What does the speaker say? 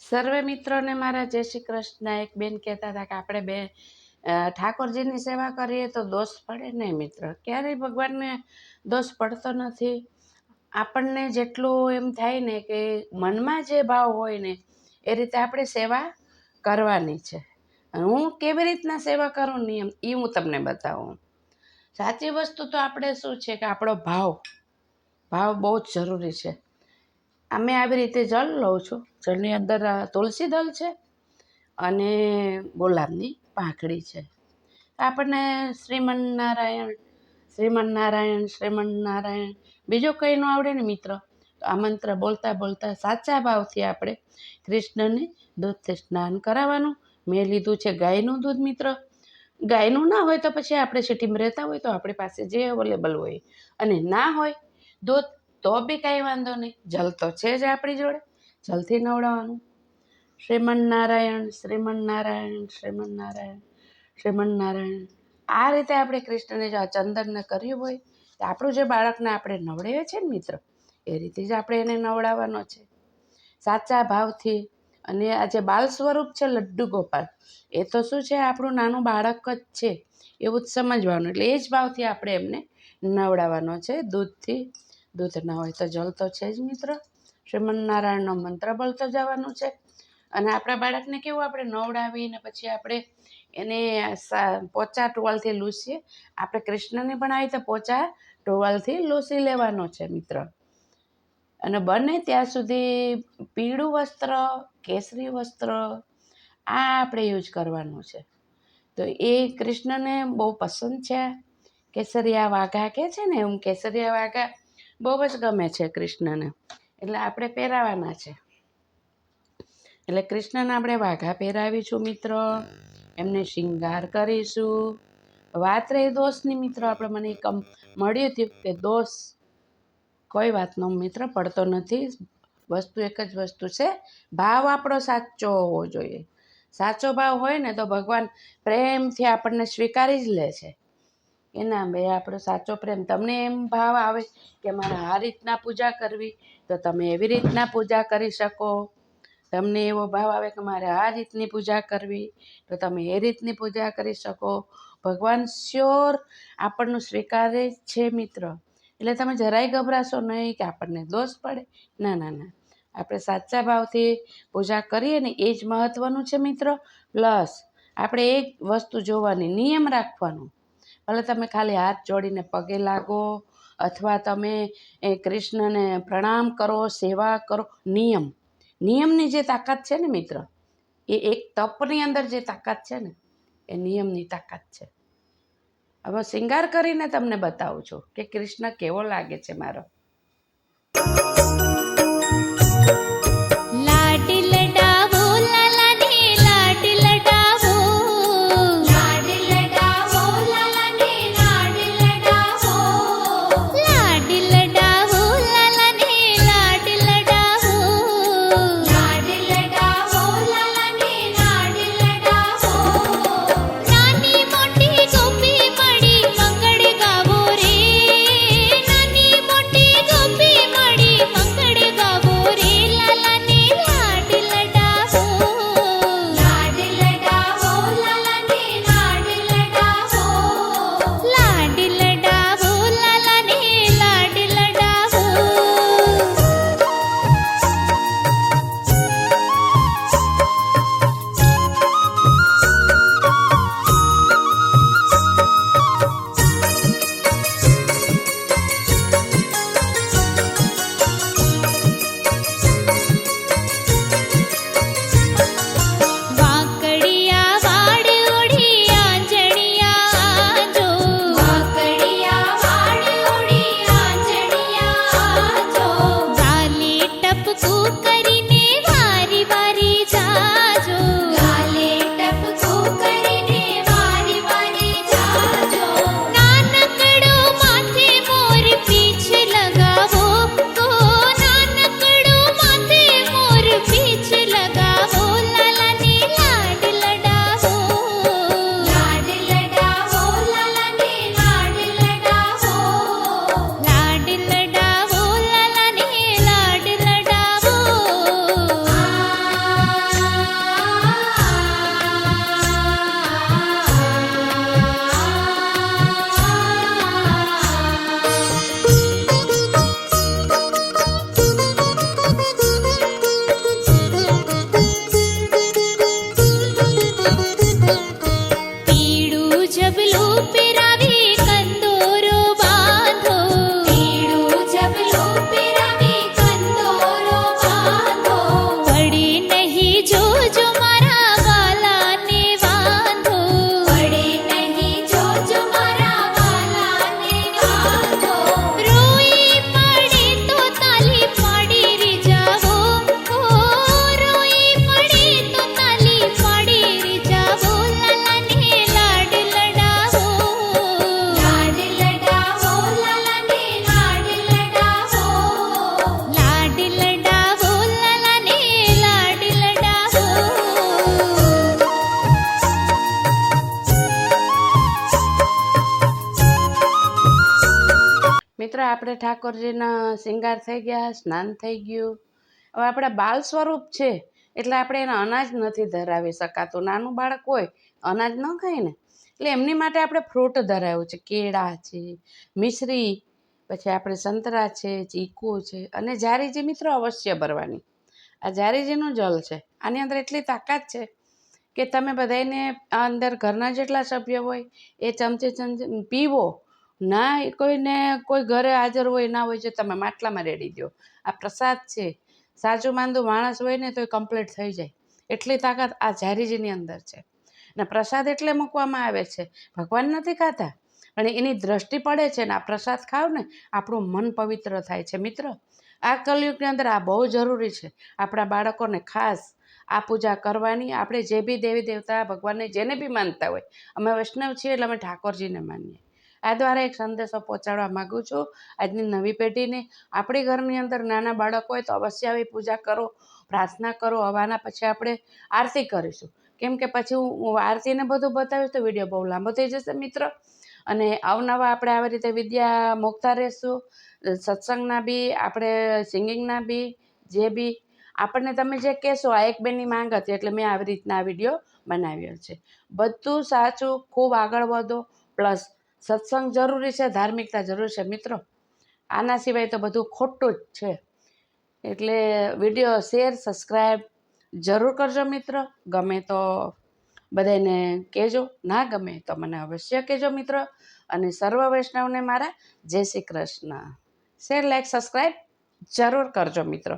સર્વે મિત્રોને મારા જય શ્રી કૃષ્ણ. એક બેન કહેતા હતા કે આપણે બે ઠાકોરજીની સેવા કરીએ તો દોષ પડે નહીં મિત્ર. ક્યારેય ભગવાનને દોષ પડતો નથી. આપણને જેટલું એમ થાય ને કે મનમાં જે ભાવ હોય ને, એ રીતે આપણે સેવા કરવાની છે. હું કેવી રીતના સેવા કરું નિયમ એ હું તમને બતાવું. સાચી વસ્તુ તો આપણે શું છે કે આપણો ભાવ ભાવ બહુ જ જરૂરી છે. અમે આવી રીતે જળ લઉં છું. જળની અંદર તુલસી દળ છે અને ગુલાબની પાંખડી છે. આપણને શ્રીમન નારાયણ શ્રીમન નારાયણ શ્રીમન નારાયણ બીજો કંઈ ન આવડે ને મિત્ર, તો આ મંત્ર બોલતા બોલતા સાચા ભાવથી આપણે કૃષ્ણને દૂધથી સ્નાન કરાવવાનું. મેં લીધું છે ગાયનું દૂધ, મિત્ર. ગાયનું ના હોય તો પછી આપણે સિટીમાં રહેતા હોય તો આપણી પાસે જે અવેલેબલ હોય અને ના હોય, દૂધ તો બી કાંઈ વાંધો નહીં. જલ તો છે જ આપણી જોડે. જલથી નવડાવવાનું. શ્રીમન નારાયણ શ્રીમન નારાયણ શ્રીમન નારાયણ શ્રીમન નારાયણ. આ રીતે આપણે કૃષ્ણને જો આ ચંદનને કર્યું હોય, તો આપણું જે બાળકને આપણે નવડાવીએ છીએ ને મિત્ર, એ રીતે જ આપણે એને નવડાવવાનો છે. સાચા ભાવથી અને આ જે બાલ સ્વરૂપ છે લડ્ડુ ગોપાલ, એ તો શું છે, આપણું નાનું બાળક જ છે. એવું જ સમજવાનું. એટલે એ જ ભાવથી આપણે એમને નવડાવવાનો છે દૂધથી. દૂધ ના હોય તો જલ તો છે જ મિત્ર. શ્રીમન નારાયણનો મંત્ર બોલતો જવાનું છે. અને આપણા બાળકને કેવું આપણે નવડાવીને પછી આપણે એને પોચા ટુવાલથી લૂસીએ. આપણે કૃષ્ણને પણ આવી તો પોચા ટુવાલથી લૂસી લેવાનો છે મિત્ર. અને બને ત્યાં સુધી પીળું વસ્ત્ર, કેસરી વસ્ત્ર આ આપણે યુઝ કરવાનું છે. તો એ કૃષ્ણને બહુ પસંદ છે. કેસરિયા વાઘા કે છે ને, એમ કેસરિયા વાઘા બહુ જ ગમે છે કૃષ્ણને. એટલે આપણે પહેરાવાના છે. એટલે કૃષ્ણને આપણે વાઘા પહેરાવીશું મિત્ર. એમને શિંગાર કરીશું. વાત રહી દોષની મિત્ર, આપણે મને કમ મળ્યું હતું કે દોષ કોઈ વાતનો મિત્ર પડતો નથી. વસ્તુ એક જ વસ્તુ છે, ભાવ આપણો સાચો હોવો જોઈએ. સાચો ભાવ હોય ને તો ભગવાન પ્રેમથી આપણને સ્વીકારી જ લે છે. કે ના ભાઈ આપણો સાચો પ્રેમ. તમને એમ ભાવ આવે કે મારે આ રીતના પૂજા કરવી, તો તમે એવી રીતના પૂજા કરી શકો. તમને એવો ભાવ આવે કે મારે આ રીતની પૂજા કરવી, તો તમે એ રીતની પૂજા કરી શકો. ભગવાન શ્યોર આપણનું સ્વીકારે છે મિત્ર. એટલે તમે જરાય ગભરાશો નહીં કે આપણને દોષ પડે. ના ના ના. આપણે સાચા ભાવથી પૂજા કરીએ ને એ જ મહત્ત્વનું છે મિત્ર. પ્લસ, આપણે એક વસ્તુ જોવાની, નિયમ રાખવાનો. ભલે તમે ખાલી હાથ જોડીને પગે લાગો અથવા તમે, એ કૃષ્ણને પ્રણામ કરો, સેવા કરો, નિયમ. નિયમની જે તાકાત છે ને મિત્ર, એ એક તપની અંદર જે તાકાત છે ને, એ નિયમની તાકાત છે. હવે શિંગાર કરીને તમને બતાવું છું કે કૃષ્ણ કેવો લાગે છે મારો? આપણે ઠાકોરજીના શિંગાર થઈ ગયા, સ્નાન થઈ ગયું. હવે આપણે બાલ સ્વરૂપ છે, એટલે આપણે એને અનાજ નથી ધરાવી શકાતું. નાનું બાળક હોય, અનાજ ન ખાય ને. એટલે એમની માટે આપણે ફ્રૂટ ધરાવ્યું છે, કેળા છે, મિશ્રી, પછી આપણે સંતરા છે, ચીકુ છે, અને જારીજી મિત્રો અવશ્ય ભરવાની. આ જારીજીનું જલ છે. આની અંદર એટલી તાકાત છે કે તમે બધાને અંદર ઘરના જેટલા સભ્ય હોય, એ ચમચે ચમચે પીવો ના, એ કોઈને કોઈ ઘરે હાજર હોય, ના હોય છે તમે માટલામાં રેડી દો આ પ્રસાદ છે. સાચું માંદું માણસ હોય ને, તો એ કમ્પ્લીટ થઈ જાય. એટલી તાકાત આ ઝારીજીની અંદર છે. ને પ્રસાદ એટલે મૂકવામાં આવે છે. ભગવાન નથી ખાતા અને એની દ્રષ્ટિ પડે છે ને, આ પ્રસાદ ખાવ ને, આપણું મન પવિત્ર થાય છે. મિત્ર, આ કલયુગની અંદર આ બહુ જરૂરી છે. આપણા બાળકોને ખાસ આ પૂજા કરવાની. આપણે જે બી દેવી દેવતા ભગવાનને જેને બી માનતા હોય, અમે વૈષ્ણવ છીએ એટલે અમે ઠાકોરજીને માનીએ. આ દ્વારા એક સંદેશો પહોંચાડવા માગું છું. આજની નવી પેઢીને આપણી ઘરની અંદર નાના બાળકો હોય તો અવશ્ય આવી પૂજા કરો, પ્રાર્થના કરો, હવાના પછી આપણે આરતી કરીશું. કેમ કે પછી હું આરતીને બધું બતાવીશ તો વીડિયો બહુ લાંબો થઈ જશે મિત્ર. અને અવનવા આપણે આવી રીતે વિદ્યા મોકતા રહેશું. સત્સંગના બી, આપણે સિંગિંગના બી, જે બી, આપણને તમે જે કહેશો આ એક બેનની માંગ હતી એટલે મેં આવી રીતના આ વીડિયો બનાવ્યો છે. બધું સાચું, ખૂબ આગળ વધો, પ્લસ સત્સંગ જરૂરી છે, ધાર્મિકતા જરૂરી છે. મિત્રો, આના સિવાય તો બધું ખોટું જ છે. એટલે વીડિયો શેર સબસ્ક્રાઈબ જરૂર કરજો મિત્ર. ગમે તો બધાને કહેજો, ના ગમે તો મને અવશ્ય કહેજો મિત્ર. અને સર્વ વૈષ્ણવને મારા જય Shri Krishna. Share, like subscribe જરૂર કરજો મિત્રો.